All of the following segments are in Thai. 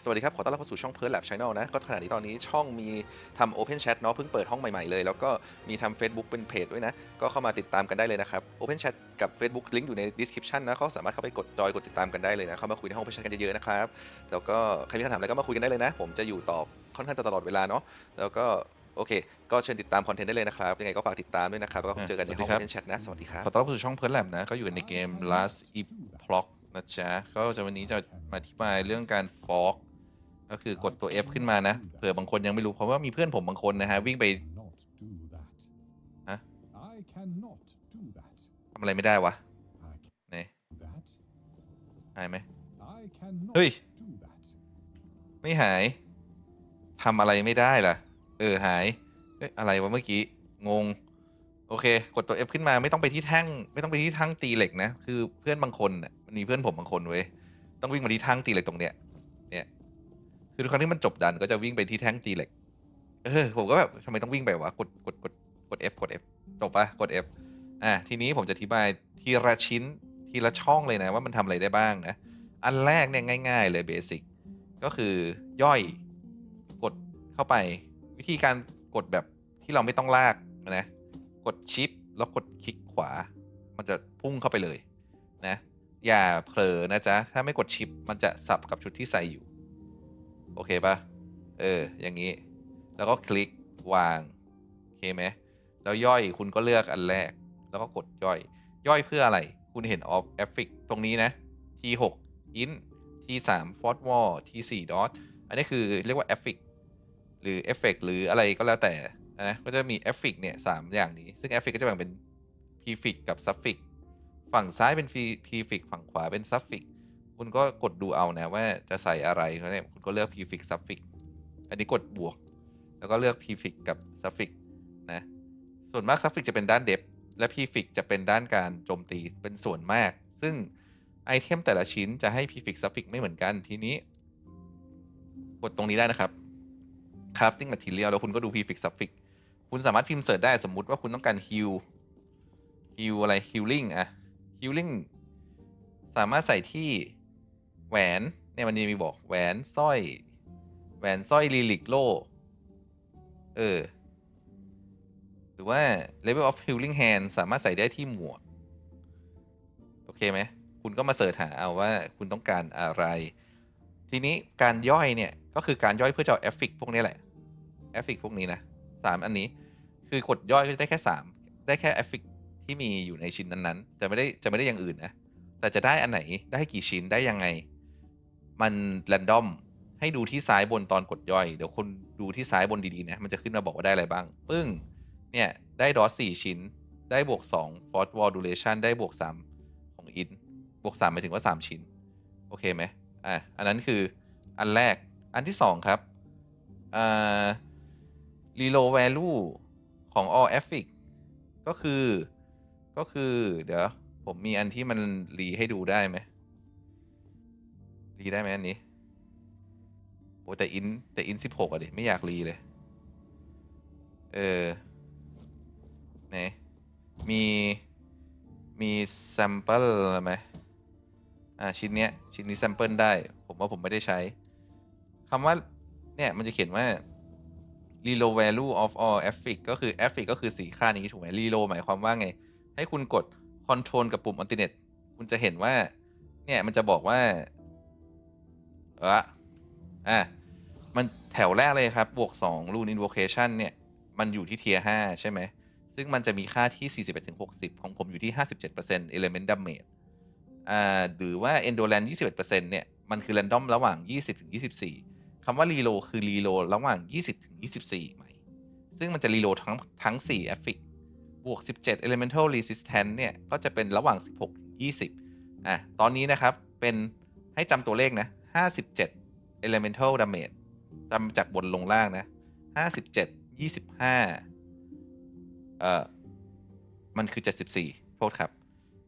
เคสวัสดีครับ ขอต้อนรับเข้าสู่ช่องเพิร์ลแลบช n แนลนะ ก็ขณะนี้ตอนนี้ช่องมีทำ Open Chat เนาะเพิ่งเปิดห้องใหม่ ๆ เลย แล้วก็มีทำ Facebook เป็นเพจด้วยนะ ก็เข้ามาติดตามกันได้เลยนะครับ Open Chat กับ Facebook ลิงก์อยู่ใน description นะเขาสามารถเข้าไปกดจอยกดติดตามกันได้เลยนะ เข้ามาคุยในห้อง Open Chat กันเยอะๆนะครับ แล้วก็ใครมีคำถามอะไรก็มาคุยกันได้เลยนะ ผมจะอยู่ตอบค่อนข้างจะตลอดเวลาเนาะ แล้วก็โอเค ก็เชิญติดตามคอนเทนต์ได้เลยนะครับ ยังไงก็ฝากติดตามด้วยนะครับ แล้วก็เจอกันในห้อง Open Chat นะ สวัสดีครับ ขอต้อนรับสู่ช่องเพิร์ลแลบนะ ก็อยู่ในเกม last e p l o c นะจ๊ะ ก็จะวันนี้จะมาอธิบายเรื่องการฟอก ก็คือกดตัว F ขึ้นมานะเผื่อบางคนยังไม่รู้เพราะว่ามีเพื่อนผมบางคนนะฮะวิ่งไป Huh? Huh? I cannot do that. ทำอะไรไม่ได้วะน can do that. หายไหม I cannot Hey. do that. ไม่หายทำอะไรไม่ได้ล่ะ เออหายเอ้ยอะไรวะเมื่อกี้งง โอเค กดตัว F ขึ้นมาไม่ต้องไปที่แท่ง ไม่ต้องไปที่ทั้งตีเหล็กนะ คือเพื่อนบางคนนะมันมีเพื่อนผมบางคนเว้ยต้องวิ่งมาที่ทั้งตีเหล็กตรงเนี้ย คือทุกครั้งที่มันจบดันก็จะวิ่งไปที่แท่งตีเหล็ก เออผมก็แบบทำไมต้องวิ่งไปวะ กดกดกดกด F กด F จบปะกด F อะทีนี้ผมจะอธิบายทีละชิ้นทีละช่องเลยนะว่ามันทำอะไรได้บ้างนะ อันแรกเนี่ยง่าย ๆ เลยเบสิกก็คือย่อยกดเข้าไป วิธีการกดแบบที่เราไม่ต้องลากนะกดชิปแล้วกดคลิกขวา มันจะพุ่งเข้าไปเลยนะ อย่าเผลอนะจ๊ะ ถ้าไม่กดชิปมันจะสับกับชุดที่ใส่อยู่ โอเคปะเออ อย่างนี้ แล้วก็คลิกวางโอเคไหมแล้วย่อยคุณก็เลือกอันแรก แล้วก็กดย่อย ย่อยเพื่ออะไร คุณเห็น off a f f i c ตรงนี้นะ T6 int T3 fort wall T4 dot อันนี้คือเรียกว่า effect หรือ effect หรืออะไรก็แล้วแต่นะก็จะมี effect เนี่ยสามอย่างนี้ ซึ่ง effect ก็จะแบ่งเป็น prefix กับ suffix ฝั่งซ้ายเป็น prefix ฝั่งขวาเป็น suffix คุณก็กดดูเอานะว่าจะใส่อะไรเขาเนี่ยคุณก็เลือก prefix suffix อันนี้กดบวก แล้วก็เลือก prefix กับ suffix นะ ส่วนมาก suffix จะเป็นด้าน depth และ prefix จะเป็นด้านการโจมตีเป็นส่วนมาก ซึ่งไอเทมแต่ละชิ้นจะให้ prefix suffix ไม่เหมือนกันทีนี้ กดตรงนี้ได้นะครับ crafting material แล้วคุณก็ดู prefix suffix คุณสามารถพิมพ์เสิร์ชได้สมมุติว่าคุณต้องการ heal heal อะไร healing อะ healing สามารถใส่ที่ แหวนเนี่ยมันจะมีบอกแหวนสร้อย แหวนสร้อยลิลิกโลเออ หรือว่า level of healing hand สามารถใส่ได้ที่หมวก โอเคไหม คุณก็มาเสิร์ชหาเอาว่าคุณต้องการอะไร ทีนี้การย่อยเนี่ย ก็คือการย่อยเพื่อจะเอา e f f i c พวกนี้แหละ e f f i c พวกนี้นะสามอันนี้ คือกดย่อยก็จะได้แค่สามได้แค่ e f f i c ที่มีอยู่ในชิ้นนั้นๆ จะไม่ได้จะไม่ได้อย่างอื่นนะ แต่จะได้อันไหนได้กี่ชิ้นได้ยังไง มันแรนดอมให้ดูที่ซ้ายบนตอนกดย่อย เดี๋ยวคุณดูที่ซ้ายบนดีๆนะ มันจะขึ้นมาบอกว่าได้อะไรบ้าง ปึ้ง เนี่ย ได้ดอสสี่ชิ้น ได้บวกสอง force wall duration ได้บวกสามของอิน บวกสามหมายถึงว่าสามชิ้น โอเคไหมอะ อันนั้นคืออันแรก อันที่สองครับ อ่า reload value ของ all effect ก็คือ ก็คือ เดี๋ยว ผมมีอันที่มันรีให้ดูได้ไหม รีได้ไหมอันนี้โอ้แต่อินแต่อินสิบหกอะดิ ไม่อยากรีเลย เออไหนมีมีแซมเปิลไหมอ่าชิ้นเนี้ย ชิ้นนี้แซมเปิลได้ ผมว่าผมไม่ได้ใช้คำว่า เนี่ยมันจะเขียนว่า reload value of all effix ก็คือ effix ก็คือสีค่านี้ถูกไหม reload หมายความว่าไง ให้คุณกด control กับปุ่ม alternate คุณจะเห็นว่า เนี่ยมันจะบอกว่า เอออะมันแถวแรกเลยครับ บวก2 rune invocation เนี่ย มันอยู่ที่ tier 5ใช่ไหม ซึ่งมันจะมีค่าที่ 41-60 ของผมอยู่ที่ 57% element damage อ่าหรือว่า endurance 21%เนี่ย มันคือ random ระหว่าง 20-24 คำว่า reload คือ reload ระหว่าง 20-24ใหม่ซึ่งมันจะ reload ทั้งทั้ง 4 affix บวก 17 elemental resistance เนี่ย ก็จะเป็นระหว่าง 16-20 อะ ตอนนี้นะครับ เป็นให้จำตัวเลขนะ 57 elemental damage จำจากบนลงล่างนะ 57 25 เอ่อ มันคือ 74 โทษครับ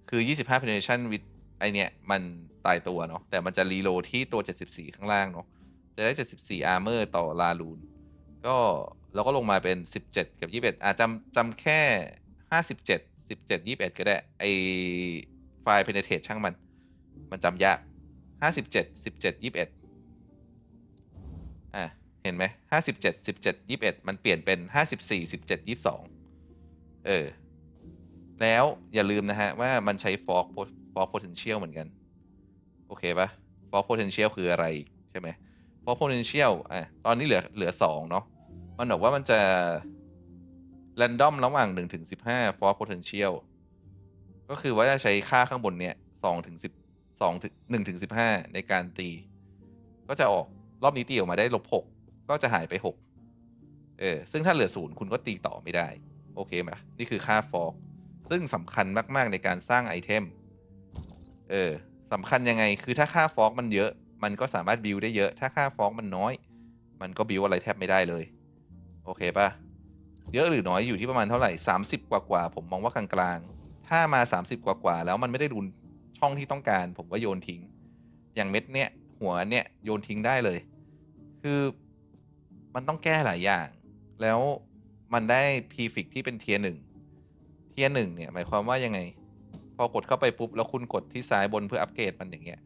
คือ 25 penetration with ไอเนี้ยมันตายตัวเนาะ แต่มันจะรีโลที่ตัว 74 ข้างล่างเนาะ จะได้ 74 armor ต่อลาลูน ก็เราก็ลงมาเป็น 17 กับ 21 อะจำจำแค่ 57 17 21 ก็ได้ ไอไฟล์ penetrate ช่างมัน มันจำยาก 57 17 21อะเห็นไหมห้าสิบเจ็ดสิบเจ็ดยี่สิบเอ็ดมันเปลี่ยนเป็นห้าสิบสี่สิบเจ็ดยี่สิบสองเออ แล้วอย่าลืมนะฮะ ว่ามันใช้ fork fork potential เหมือนกัน โอเคปะ fork potential คืออะไรใช่ไหม fork potential อะตอนนี้เหลือเหลือสองเนาะมันบอกว่ามันจะ random ระหว่างหนึ่งถึงสิบห้า fork potential ก็คือว่าจะใช้ค่าข้างบนเนี่ยสองถึงสิบ สองถึงหนึ่งถึงสิบห้าในการตี ก็จะออกรอบนี้ตีออกมาได้ลบหกก็จะหายไปหกเออซึ่งถ้าเหลือศูนย์คุณก็ตีต่อไม่ได้ โอเคไหมนี่คือค่าฟอกซึ่งสำคัญมาก ๆ ในการสร้างไอเทมเออสำคัญยังไงคือถ้าค่าฟอกมันเยอะ มันก็สามารถบิวได้เยอะ ถ้าค่าฟอกมันน้อย มันก็บิวอะไรแทบไม่ได้เลย โอเคปะเยอะหรือน้อยอยู่ที่ประมาณเท่าไหร่ 30 กว่ากว่าผมมองว่ากลางๆ ถ้ามา 30 กว่ากว่าแล้วมันไม่ได้รุน ช่องที่ต้องการ ผมว่าโยนทิ้ง อย่างเม็ดเนี้ยหัวเนี้ยโยนทิ้งได้เลย คือมันต้องแก้หลายอย่าง แล้วมันได้พีฟิกที่เป็นเทียหนึ่งเทียหนึ่งเนี่ยหมายความว่ายังไง พอกดเข้าไปปุ๊บ แล้วคุณกดที่ซ้ายบนเพื่ออัปเกรดมันอย่างเงี้ย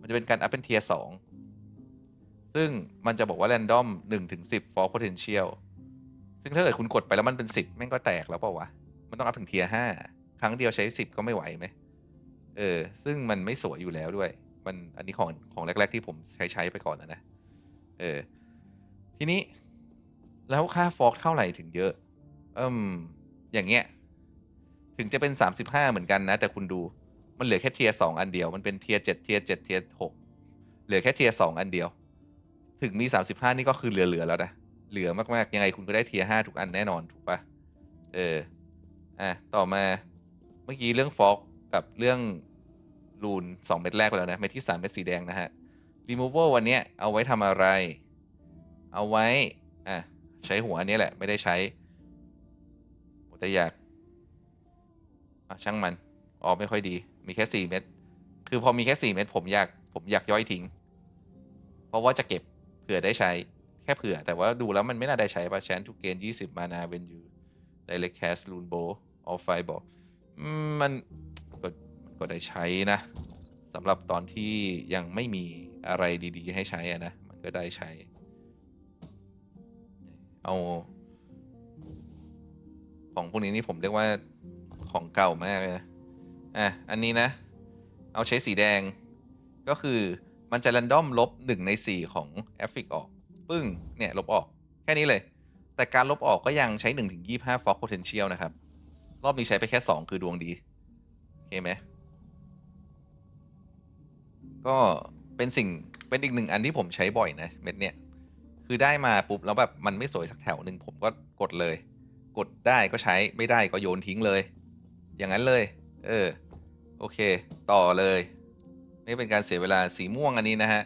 มันจะเป็นการอัพเป็นเทียสองซึ่งมันจะบอกว่า random หนึ่งถึงสิบ for potential ซึ่งถ้าเกิดคุณกดไปแล้วมันเป็นสิบแม่งก็แตกแล้วเปล่าวะ มันต้องอัพถึงเทียห้าครั้งเดียวใช้สิบก็ไม่ไหวไหม เออ ซึ่งมันไม่สวยอยู่แล้วด้วย มันอันนี้ของของแรก ๆ ที่ผมใช้ใช้ไปก่อนนะนะ เออ ทีนี้ แล้วค่าฟอกเท่าไหร่ถึงเยอะอืมอย่างเงี้ย ถึงจะเป็นสามสิบห้าเหมือนกันนะ แต่คุณดู มันเหลือแค่เทียสองอันเดียว มันเป็นเทียเจ็ดเทียเจ็ดเทียหกเหลือแค่เทียสองอันเดียว ถึงมีสามสิบห้านี่ก็คือเหลือๆแล้วนะ เหลือมากๆ ยังไงคุณก็ได้เทียห้าทุกอันแน่นอนถูกปะเออ อะ ต่อมา เมื่อกี้เรื่องฟอก กับเรื่องรูนสองเม็ดแรกไปแล้วนะ เม็ดที่สามเม็ดสีแดงนะฮะ removal วันนี้เอาไว้ทำอะไร เอาไว้ อะ ใช้หัวอันนี้แหละ ไม่ได้ใช้แต่อยากอะช่างมัน ออกไม่ค่อยดี มีแค่สี่เม็ด คือพอมีแค่สี่เม็ดผมอยาก ผมอยากย่อยทิ้ง เพราะว่าจะเก็บเผื่อได้ใช้ แค่เผื่อ แต่ว่าดูแล้วมันไม่น่าได้ใช้ป่ะแชนทุกเกณฑ์ยี่สิบมานาเวนยู direct cast rune bow all five ball อืมมัน ก็ได้ใช้นะสำหรับตอนที่ยังไม่มีอะไรดี ๆ ให้ใช้อะนะ มันก็ได้ใช้ เอาของพวกนี้นี่ผมเรียกว่าของเก่ามากเลยนะอะ อันนี้นะ เอาใช้สีแดง ก็คือมันจะ r รนดอมลบหนึ่งในสี่ของแอฟฟิกออก ปึ้ง เนี่ย ลบออก แค่นี้เลย แต่การลบออกก็ยังใช้หนึ่งถึงยี่ห้าฟอก potential นะครับ รอบนี้ใช้ไปแค่สองคือดวงดี โอเคไหม ก็เป็นสิ่งเป็นอีกหนึ่งอันที่ผมใช้บ่อยนะเม็ดเนี่ยคือได้มาปุ๊บแล้วแบบมันไม่สวยสักแถวหนึ่งผมก็กดเลย กดได้ก็ใช้ไม่ได้ก็โยนทิ้งเลย อย่างนั้นเลย เออ โอเค ต่อเลย ไม่เป็นการเสียเวลาสีม่วงอันนี้นะฮะ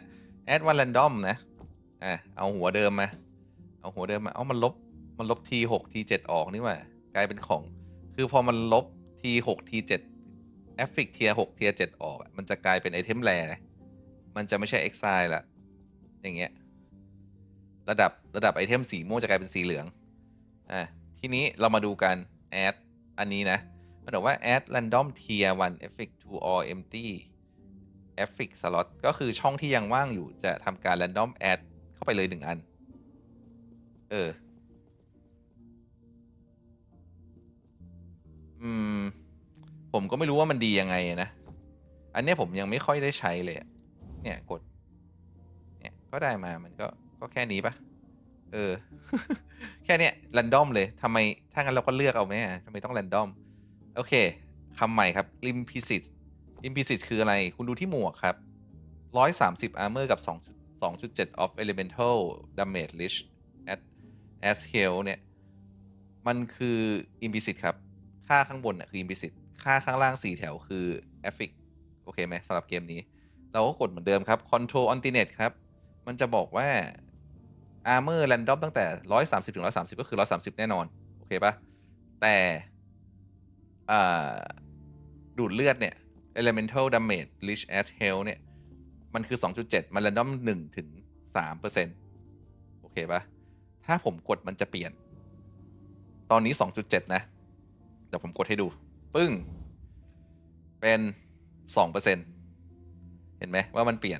add one random นะอะเอาหัวเดิมมา เอาหัวเดิมมา เอามันลบมันลบ t หก t เจ็ดออกนี่ว่ากลายเป็นของ คือพอมันลบ t หก t เจ็ด a f f i c เทียหกเทียเจ็ดออก มันจะกลายเป็นไอเทมแร มันจะไม่ใช่ exile ละอย่างเงี้ยระดับระดับไอเทมสีม่วงจะกลายเป็นสีเหลืองอะทีนี้เรามาดูกัน add อันนี้นะ มันบอกว่า add random tier 1 effect to all empty effect slot ก็คือช่องที่ยังว่างอยู่จะทำการ random add เข้าไปเลยหนึ่งอัน เออ อืม ผมก็ไม่รู้ว่ามันดียังไงนะ อันนี้ผมยังไม่ค่อยได้ใช้เลยอะ เนี่ยกด เนี่ยก็ได้มามันก็ก็แค่นี้ปะเออ แค่เนี้ย r รนดอมเลยทำไมถ้างั้นเราก็เลือกเอาไหมทำไมต้อง r รนดอม โอเคคำใหม่ครับ implicit implicit คืออะไร คุณดูที่หมวกครับ 130 armor กับ 2 2.7 of elemental damage reach at as hell เนี่ย มันคือ implicit ครับ ค่าข้างบนน่ะคือ implicit ค่าข้างล่าง 4 แถวคือ affix โอเคไหมสำหรับเกมนี้ เราก็กดเหมือนเดิมครับ control alternate ครับ มันจะบอกว่า armor random ตั้งแต่ 130 ถึง 130 ก็คือ 130 แน่นอน โอเคปะแต่ดูดเลือดเนี่ย elemental damage reach at hell เนี่ย มันคือ 2.7 มัน random 1ถึง3%โอเคปะถ้าผมกดมันจะเปลี่ยน ตอนนี้ 2.7 นะ เดี๋ยวผมกดให้ดู ปึ้ง เป็น 2%เซ็นต์ เห็นไหมว่ามันเปลี่ยน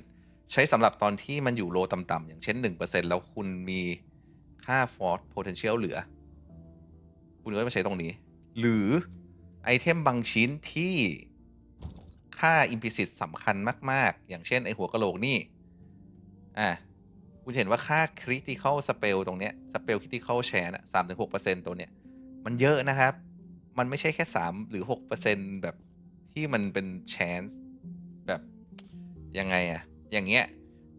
ใช้สำหรับตอนที่มันอยู่โลต่ำๆอย่างเช่น 1%แล้วคุณมีค่า force potential เหลือ คุณก็มาใช้ตรงนี้ หรือไอเทมบางชิ้นที่ค่า implicit สำคัญมาก ๆ อย่างเช่น ไอหัวกะโหลกนี่ อะ คุณเห็นว่าค่า critical spell ตรงเนี้ย spell critical chance อะ3-6%ตัวเนี้ย มันเยอะนะครับ มันไม่ใช่แค่3หรือ6%แบบที่มันเป็น chance ยังไงอะอย่างเงี้ย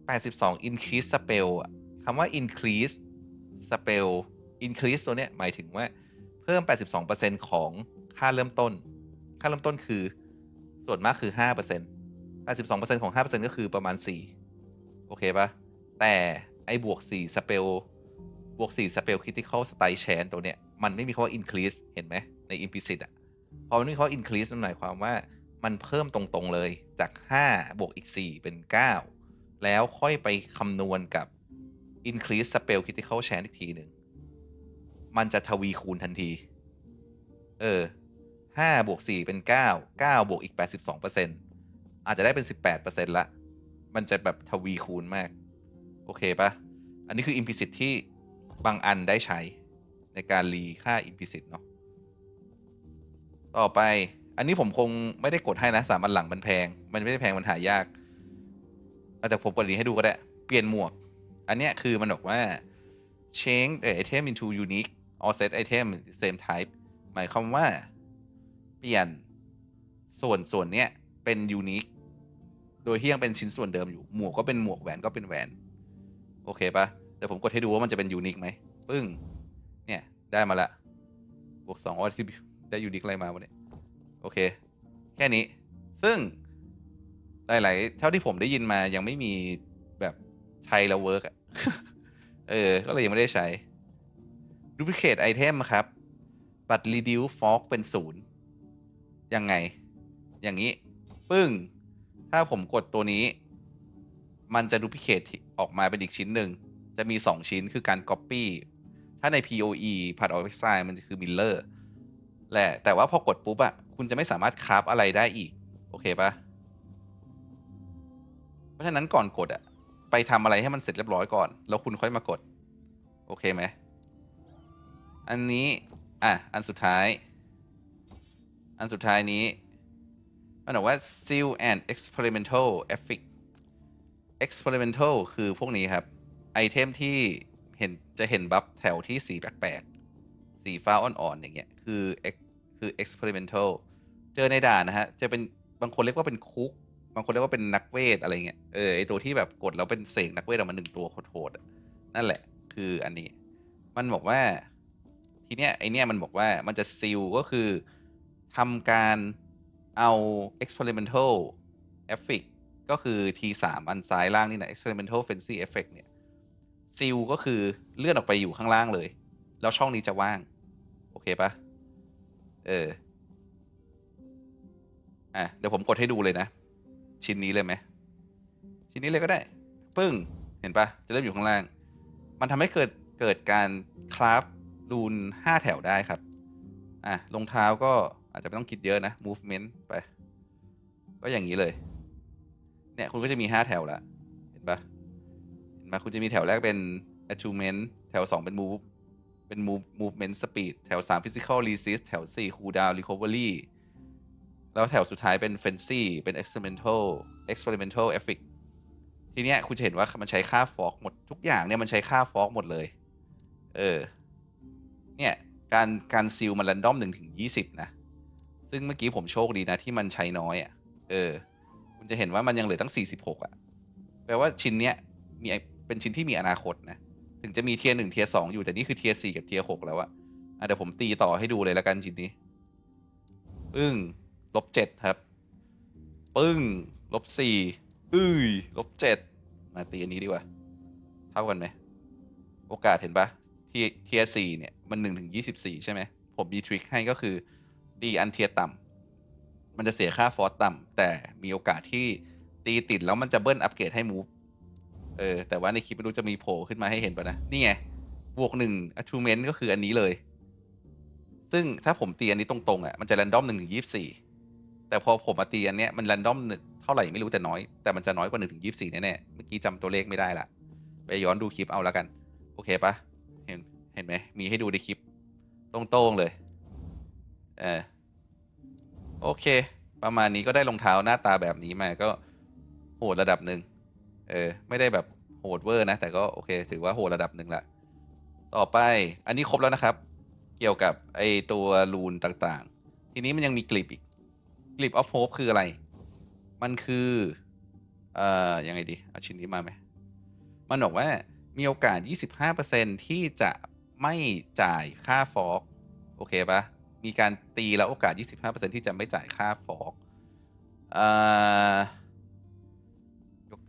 82 increase spell อะคำว่า increase spell increase ตัวเนี้ยหมายถึงว่าเพิ่ม 82%ของค่าเริ่มต้น ค่าเริ่มต้นคือส่วนมากคือ 5% 82%ของ 5%ก็คือประมาณ 4 โอเคปะแต่ไอ้บวก4 spell บวก4 spell critical style chance ตัวเนี้ย มันไม่มีคำว่า increase เห็นไหมใน implicit อะพอมันไม่มีคำว่า increase มันหมายความว่ามันเพิ่มตรงๆเลย จาก 5 บวกอีก 4 เป็น 9 แล้วค่อยไปคำนวณกับ increase spell critical chance อีกทีหนึ่ง มันจะทวีคูณทันที เออ5บวก4เป็น 9 9บวกอีก 82%อาจจะได้เป็น 18%ละ มันจะแบบทวีคูณมาก โอเคปะอันนี้คือ implicit ที่บางอันได้ใช้ในการรีค่า implicit เนาะต่อไป อันนี้ผมคงไม่ได้กดให้นะสามอันหลังมันแพง มันไม่ได้แพงมันหายากแต่ผมกดนี้ให้ดูก็ได้ เปลี่ยนหมวก อันเนี้ยคือมันบอกว่า change the item into unique or set item same type หมายความว่า เปลี่ยนส่วนส่วนเนี้ยเป็น unique โดยที่ยังเป็นชิ้นส่วนเดิมอยู่ หมวกก็เป็นหมวกแหวนก็เป็นแหวน โอเคปะเดี๋ยวผมกดให้ดูว่ามันจะเป็น unique ไหมปึ้ง เนี่ย ได้มาละ บวกสองออที่ได้ unique อะไรมาวะเนี่ย โอเค แค่นี้ ซึ่งหลาย ๆ เท่าที่ผมได้ยินมายังไม่มีแบบใช้แล้วเวิร์กอะเออ ก็เลยยังไม่ได้ใช้ duplicate item ครับ บัตร reduce fork เป็นศูนย์ยังไง อย่างนี้ ปึ้ง ถ้าผมกดตัวนี้ มันจะ duplicate ออกมาเป็นอีกชิ้นหนึ่ง จะมี 2 ชิ้นคือการ copy ถ้าใน POE Part of Exile มันจะคือ mirror แหละ แต่ว่าพอกดปุ๊บอะ คุณจะไม่สามารถคราฟอะไรได้อีก โอเคปะเพราะฉะนั้นก่อนกดอะไปทำอะไรให้มันเสร็จเรียบร้อยก่อน แล้วคุณค่อยมากด โอเคไหม อันนี้ อะ อันสุดท้าย อันสุดท้ายนี้ มันบอกว่า seal and experimental effect experimental คือพวกนี้ครับ ไอเทมที่เห็นจะเห็นบัฟแถวที่สีแปลกๆ สีฟ้าอ่อนๆ อย่างเงี้ย คือ คือ experimental เจอในด่านนะฮะ จะเป็นบางคนเรียกว่าเป็นคุก บางคนเรียกว่าเป็นนักเวทอะไรเงี้ย เออไอตัวที่แบบกดแล้วเป็นเสกนักเวทออกมาหนึ่งตัวโหดๆนั่นแหละ คืออันนี้ มันบอกว่า ทีเนี้ยไอเนี้ยมันบอกว่ามันจะซิลก็คือทำการเอา experimental effect ก็คือ T3 อันซ้ายล่างนี่นะ experimental fancy effect เนี่ยซิลก็คือเลื่อนออกไปอยู่ข้างล่างเลย แล้วช่องนี้จะว่าง โอเคปะ เออ อะ เดี๋ยวผมกดให้ดูเลยนะ ชิ้นนี้เลยไหม ชิ้นนี้เลยก็ได้ ปึ้ง เห็นปะจะเริ่มอยู่ข้างล่าง มันทำให้เกิดเกิดการคราฟรูนห้าแถวได้ครับ อะรองเท้าก็อาจจะไม่ต้องคิดเยอะนะ movement ไป ก็อย่างนี้เลย เนี่ย คุณก็จะมีห้าแถวละ เห็นปะเห็นปะคุณจะมีแถวแรกเป็น attunement แถวสองเป็น move เป็น move movement speed แถวสาม physical resist แถวสี่ cooldown recovery แล้วแถวสุดท้ายเป็น fancy เป็น experimental experimental effect ทีเนี้ยคุณจะเห็นว่ามันใช้ค่าฟอกหมดทุกอย่างเนี่ยมันใช้ค่าฟอกหมดเลย เออ เนี่ยการการซิลมัน r รนดอมหนึ่งถึงยี่สิบนะ ซึ่งเมื่อกี้ผมโชคดีนะที่มันใช้น้อยอะ่ะ เออ คุณจะเห็นว่ามันยังเหลือตั้งสี่สิบหกอะ แปลว่าชิ้นเนี้ยมีเป็นชิ้นที่มีอนาคตนะ ถึงจะมีเทียร์หนึ่งเทียร์สองอยู่แต่นี่คือเทียร์สี่กับเทียร์หกแล้วอะอะเดี๋ยวผมตีต่อให้ดูเลยแล้วกันชิ้นนี้ ปึ้งลบเจ็ดครับ ปึ้งลบสี่อื้ยลบเจ็ดมาตีอันนี้ดีกว่า เท่ากันไหม โอกาสเห็นปะเทียเทียสี่เนี่ย มันหนึ่งถึงยี่สิบสี่ใช่ไหม ผมมีทริคให้ก็คือตีอันเทียร์ต่ำมันจะเสียค่าฟอสต่ำแต่มีโอกาสที่ตีติดแล้วมันจะเบิ้ลอัปเกรดให้มูฟ เออ แต่ว่าในคลิปไม่รู้จะมีโผล่ขึ้นมาให้เห็นป่ะนะ นี่ไง บวกหนึ่ง attunement ก็คืออันนี้เลย ซึ่งถ้าผมตีอันนี้ตรงๆอะ มันจะ random หนึ่งถึงยี่สี่ แต่พอผมมาตีอันเนี้ยมัน random หนึ่งเท่าไหร่ไม่รู้แต่น้อย แต่มันจะน้อยกว่าหนึ่งถึงยี่สี่แน่ๆ เมื่อกี้จำตัวเลขไม่ได้ละ ไปย้อนดูคลิปเอาแล้วกัน โอเคปะเห็น เห็นไหม มีให้ดูในคลิปตรงๆเลย เออ โอเค ประมาณนี้ก็ได้รองเท้าหน้าตาแบบนี้มาก็โหดระดับหนึ่ง เออ ไม่ได้แบบโหดเวอร์นะ แต่ก็โอเค ถือว่าโหดระดับหนึ่งละต่อไปอันนี้ครบแล้วนะครับ เกี่ยวกับไอตัวรูนต่างๆ ทีนี้มันยังมีกลิปอีกกลิปออฟโฮปคืออะไร มันคือเอ่อยังไงดี เอาชิ้นนี้มาไหม มันบอกว่ามีโอกาส 25%ที่จะไม่จ่ายค่าฟอกโอเคปะมีการตีแล้วโอกาส 25%ที่จะไม่จ่ายค่าฟอกเอ่อ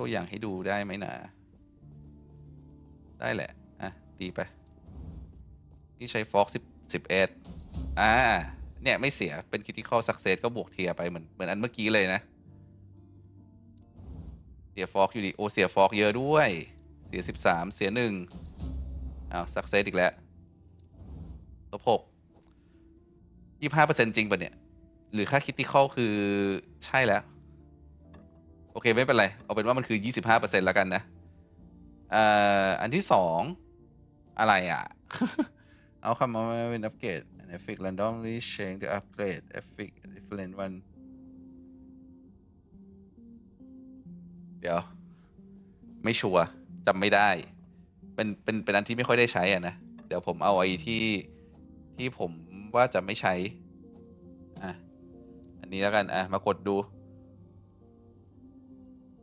ตัวอย่างให้ดูได้ไหมนะได้แหละ อะ ตีไป นี่ใช้ฟอก10 11อ่า เนี่ย ไม่เสียเป็น critical success ก็บวกเทียไปเหมือนเหมือนอันเมื่อกี้เลยนะ เสียฟอกอยู่ดี โอเสียฟอกเยอะด้วย เสียสิบสามเสียหนึ่งอ้าวสักเซสอีกแล้วลบหกยี่ห้าเปอร์เซ็นจริงปะเนี่ย หรือค่าคิ t ติคอลคือใช่แล้ว โอเคไม่เป็นไร เอาเป็นว่ามันคือยี่สิบห้าเปอร์เซ็นต์แล้วกันนะเอ่ออันที่สองอะไรอะ เอาคำมาเป็นอัปเกรด an effect randomly change the upgrade effect different one เดี๋ยว ไม่ชัวร์จำไม่ได้ เป็นเป็นเป็นอันที่ไม่ค่อยได้ใช้อะนะ เดี๋ยวผมเอาไอ้ที่ที่ผมว่าจะไม่ใช้ อะ อันนี้แล้วกัน อะ มากดดู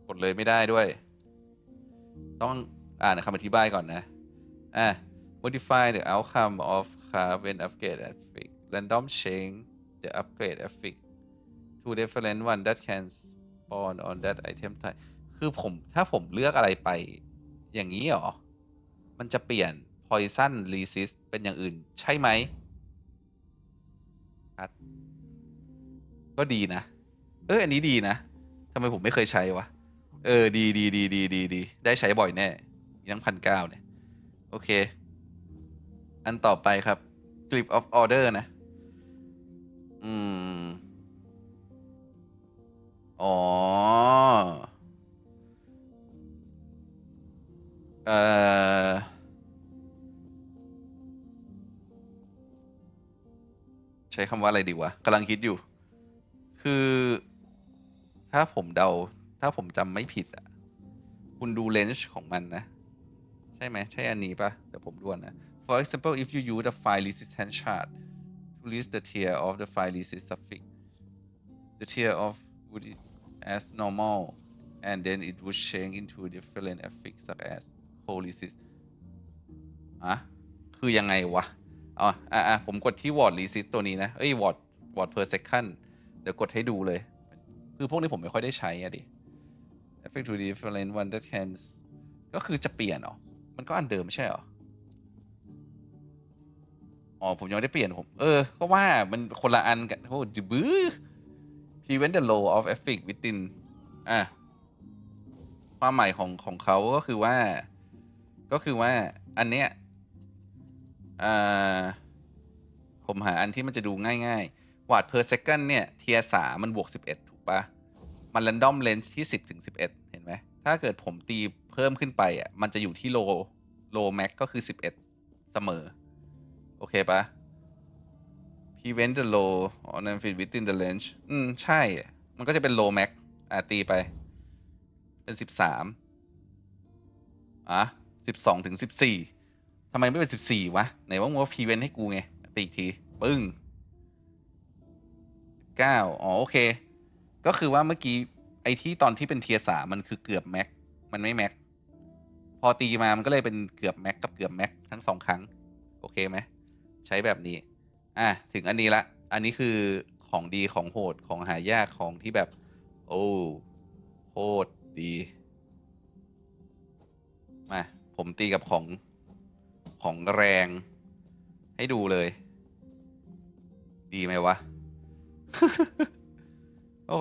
กดเลยไม่ได้ด้วย ต้องอ่านคำอธิบายก่อนนะอะ modify the outcome of car when upgrade effect random change the upgrade effect to different one that can spawn on that item type คือผมถ้าผมเลือกอะไรไปอย่างนี้หรอ มันจะเปลี่ยน poison resist เป็นอย่างอื่นใช่ไหมก็ดีนะ เอออันนี้ดีนะทำไมผมไม่เคยใช้วะ เออ ดีดีดีดีดีดีได้ใช้บ่อยแน่ยังพันเก้าเนี่ย โอเค อันต่อไปครับ clip of order นะ อืม อ๋อ เอ่อใช้คำว่าอะไรดีวะกำลังคิดอยู่ คือ ถ้าผมเดา ถ้าผมจำไม่ผิดอะ คุณดูเลนส์ของมันนะ ใช่ไหมใช่อันนี้ปะเดี๋ยวผมดวนนะ For example if you use the file resistance chart to list the tier of the file resist suffix the tier of would it as normal and then it would change into different affix such as cold resist อะคือยังไงวะอ๋ออะอะผมกดที่ word resist ตัวนี้นะ เอ้ย word word per second เดี๋ยวกดให้ดูเลย คือพวกนี้ผมไม่ค่อยได้ใช้อะดิ affect to different one that can ก็คือจะเปลี่ยนหรอ มันก็อันเดิมไม่ใช่หรอ อ๋อ ผมยังไม่ได้เปลี่ยนผม เออ ก็ว่ามันคนละอันกันโอ้จิบื้อ prevent the low of effect within อะ ความหมายของของเขาก็คือว่า ก็คือว่าอันเนี้ยอ่าผมหาอันที่มันจะดูง่ายๆ วัต per second เนี่ย เทียสามันบวก 11 ถูกปะ มัน random range ที่ 10ถึง11 เห็นไหม ถ้าเกิดผมตีเพิ่มขึ้นไปอะ มันจะอยู่ที่ low low max ก็คือ 11 เสมอ โอเคปะ prevent the low on and fit within the range อืม ใช่ มันก็จะเป็น low max อะตีไป เป็น 13 อะ 12ถึง14ทำไมไม่เป็น 14 วะ ไหนว่ามึงว่า prevent ให้กูไง ตีอีกที ปึ้ง 9 อ๋อ โอเค ก็คือว่าเมื่อกี้ไอ้ที่ตอนที่เป็นเทียสามันคือเกือบแม็ก มันไม่แม็ก พอตีมามันก็เลยเป็นเกือบแม็กกับเกือบแม็กทั้งสองครั้ง โอเคไหม ใช้แบบนี้ อะ ถึงอันนี้ละ อันนี้คือของดีของโหดของหายากของที่แบบ โอ้โคตรดี มา ผมตีกับของของแรง ให้ดูเลย ดีไหมวะ โอ้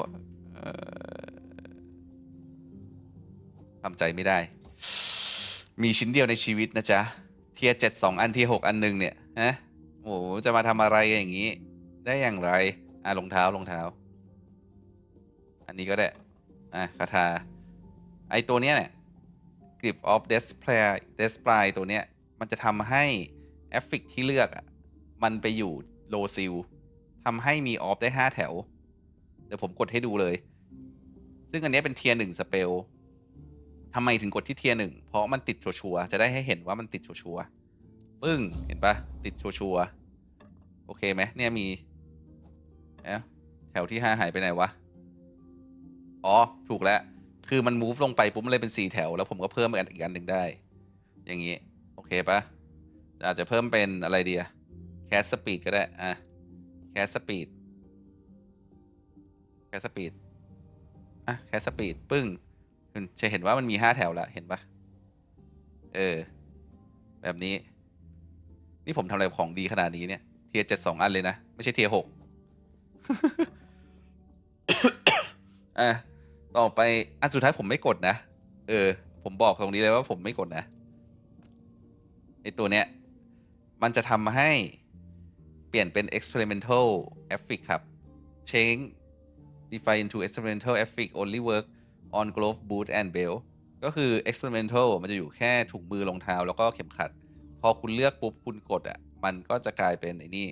ทำใจไม่ได้ มีชิ้นเดียวในชีวิตนะจ๊ะ เทียเจ็ดสองอันเทียหกอันหนึ่งเนี่ยฮะโอ้โหจะมาทำอะไรอย่างนี้ ได้อย่างไร อะรองเท้ารองเท้า อันนี้ก็ได้ อะคาถาไอตัวเนี้ยเนี่ย grip of display display ตัวเนี้ย มันจะทำให้แอฟฟิกที่เลือกอะมันไปอยู่ low seal ทำให้มี off ได้5แถว เดี๋ยวผมกดให้ดูเลย ซึ่งอันนี้เป็นเทียร์หนึ่งสเปลทำไมถึงกดที่เทียร์หนึ่งเพราะมันติดชัวร์จะได้ให้เห็นว่ามันติดชัวร์ปึ้ง เห็นปะติดชัวร์โอเคไหมเนี่ยมีแถวที่ห้าหายไปไหนวะ อ๋อ ถูกแล้ว คือมัน move ลงไปปุ๊บมันเลยเป็นสี่แถว แล้วผมก็เพิ่มอีกอันอีกอันหนึ่งได้ อย่างนี้ โอเคปะอาจจะเพิ่มเป็นอะไรเดีอะ cat speed ก็ได้ อะ cat speed cat speed อะ cat speed ปึ้งคุณจะเห็นว่ามันมีห้าแถวละเห็นปะเออ แบบนี้ นี่ผมทำอะไรของดีขนาดนี้เนี่ย เทียเจ็ดสองอันเลยนะ ไม่ใช่เทียหกอะต่อไปอันสุดท้ายผมไม่กดนะ เออ ผมบอกตรงนี้เลยว่าผมไม่กดนะไอตัวเนี้ย มันจะทำให้เปลี่ยนเป็น experimental effect ครับ change define into experimental effect only work on glove boot and belt ก็คือ experimental มันจะอยู่แค่ถุงมือรองเท้าแล้วก็เข็มขัด พอคุณเลือกปุ๊บคุณกดอะ มันก็จะกลายเป็นไอ้นี่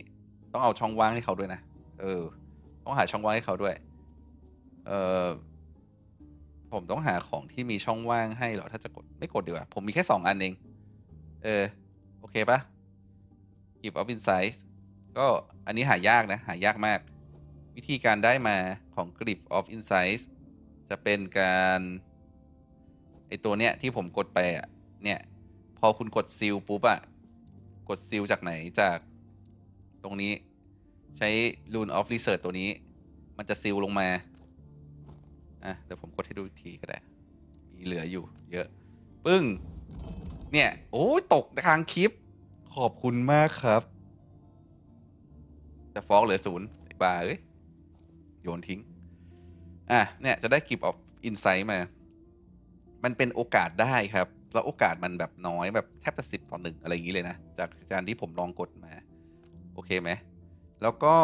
ต้องเอาช่องว่างให้เขาด้วยนะ เออ ต้องหาช่องว่างให้เขาด้วย เออผมต้องหาของที่มีช่องว่างให้เหรอ ถ้าจะกดไม่กดดีกว่า ผมมีแค่สองอันเอง เออ โอเคปะ Grip of Insight ก็อันนี้หายากนะ หายากมาก วิธีการได้มาของ Grip of Insight จะเป็นการไอตัวเนี้ยที่ผมกดไปอะเนี่ยพอคุณกดซิลปุ๊บอะกดซิลจากไหนจากตรงนี้ใช้ Rune of Research ตัวนี้ มันจะซิลลงมาอะเดี๋ยวผมกดให้ดูอีกทีก็ได้ มีเหลืออยู่ เยอะ ปึ้ง เนี่ย โอ้ยตกกลางคลิป ขอบคุณมากครับจะฟ้องเหลือศูนย์บ้าเอ้ย โยนทิ้ง อะเนี่ยจะได้กิบออฟอินไซต์มา มันเป็นโอกาสได้ครับ แล้วโอกาสมันแบบน้อยแบบแทบจะสิบต่อหนึ่งอะไรอย่างนี้เลยนะ จากการที่ผมลองกดมา โอเคไหม แล้วก็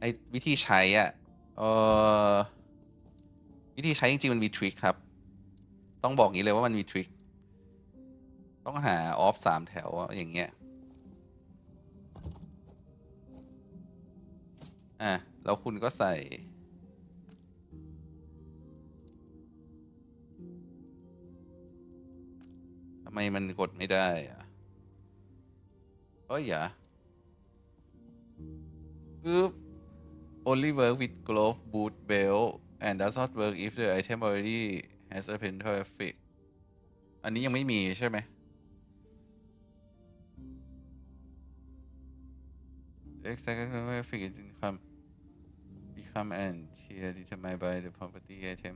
ไอ้วิธีใช้อะเออวิธีใช้จริงๆมันมีทริคครับ ต้องบอกงี้เลยว่ามันมีทริคต้องหาออฟสามแถวอย่างเงี้ย อะ แล้วคุณก็ใส่ ทำไมมันกดไม่ได้อะเอ้ยอย่าปึ๊บ only work with glove boot belt and does not work if the item already has a pentacle effect อันนี้ยังไม่มีใช่ไหม Exactly effect is income come an tier determined by the property item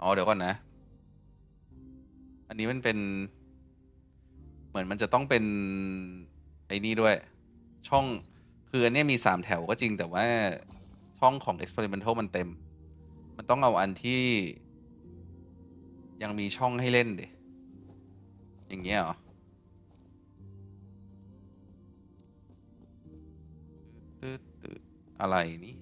อ๋อ เดี๋ยวก่อนนะ อันนี้มันเป็น เหมือนมันจะต้องเป็น ไอ้นี่ด้วย ช่อง คืออันนี้มีสามแถวก็จริงแต่ว่า ช่องของ experimental มันเต็ม มันต้องเอาอันที่ ยังมีช่องให้เล่นดิ อย่างเงี้ยเหรอตืดตืดอะไรนี่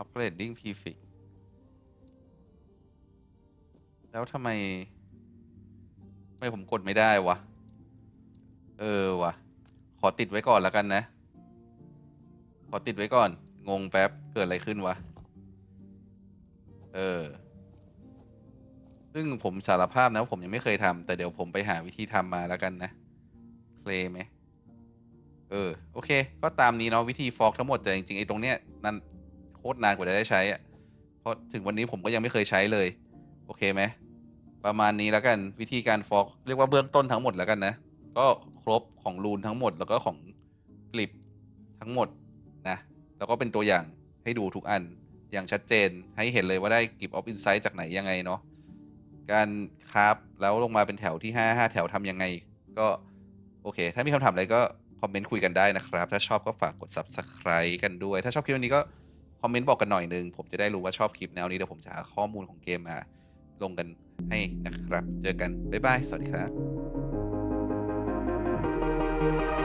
upgrading prefix แล้วทำไมทำไมผมกดไม่ได้วะ เออวะขอติดไว้ก่อนแล้วกันนะ ขอติดไว้ก่อน งงแป๊บ เกิดอะไรขึ้นวะ เออ ซึ่งผมสารภาพนะว่าผมยังไม่เคยทำแต่เดี๋ยวผมไปหาวิธีทำมาแล้วกันนะ เคลไหมเออ โอเค ก็ตามนี้เนาะวิธีฟอกทั้งหมดแต่จริงๆไอ้ตรงเนี้ยนัน โคตรนานกว่าจะได้ใช้อะเพราะถึงวันนี้ผมก็ยังไม่เคยใช้เลย โอเคไหมประมาณนี้แล้วกันวิธีการฟอกเรียกว่าเบื้องต้นทั้งหมดแล้วกันนะ ก็ครบของรูนทั้งหมดแล้วก็ของกลิปทั้งหมดนะ แล้วก็เป็นตัวอย่างให้ดูทุกอันอย่างชัดเจนให้เห็นเลยว่าได้กลิบออฟอินไซต์จากไหนยังไงเนาะการคราฟแล้วลงมาเป็นแถวที่ห้าห้าแถวทำยังไง ก็โอเค ถ้ามีคำถามอะไรก็คอมเมนต์คุยกันได้นะครับ ถ้าชอบก็ฝากกด subscribe กันด้วย ถ้าชอบคลิปวันนี้ก็ คอมเมนต์บอกกันหน่อยนึง ผมจะได้รู้ว่าชอบคลิปแนวนี้เดี๋ยวผมจะหาข้อมูลของเกมมาลงกันให้นะครับ เจอกัน บ๊ายบาย สวัสดีครับ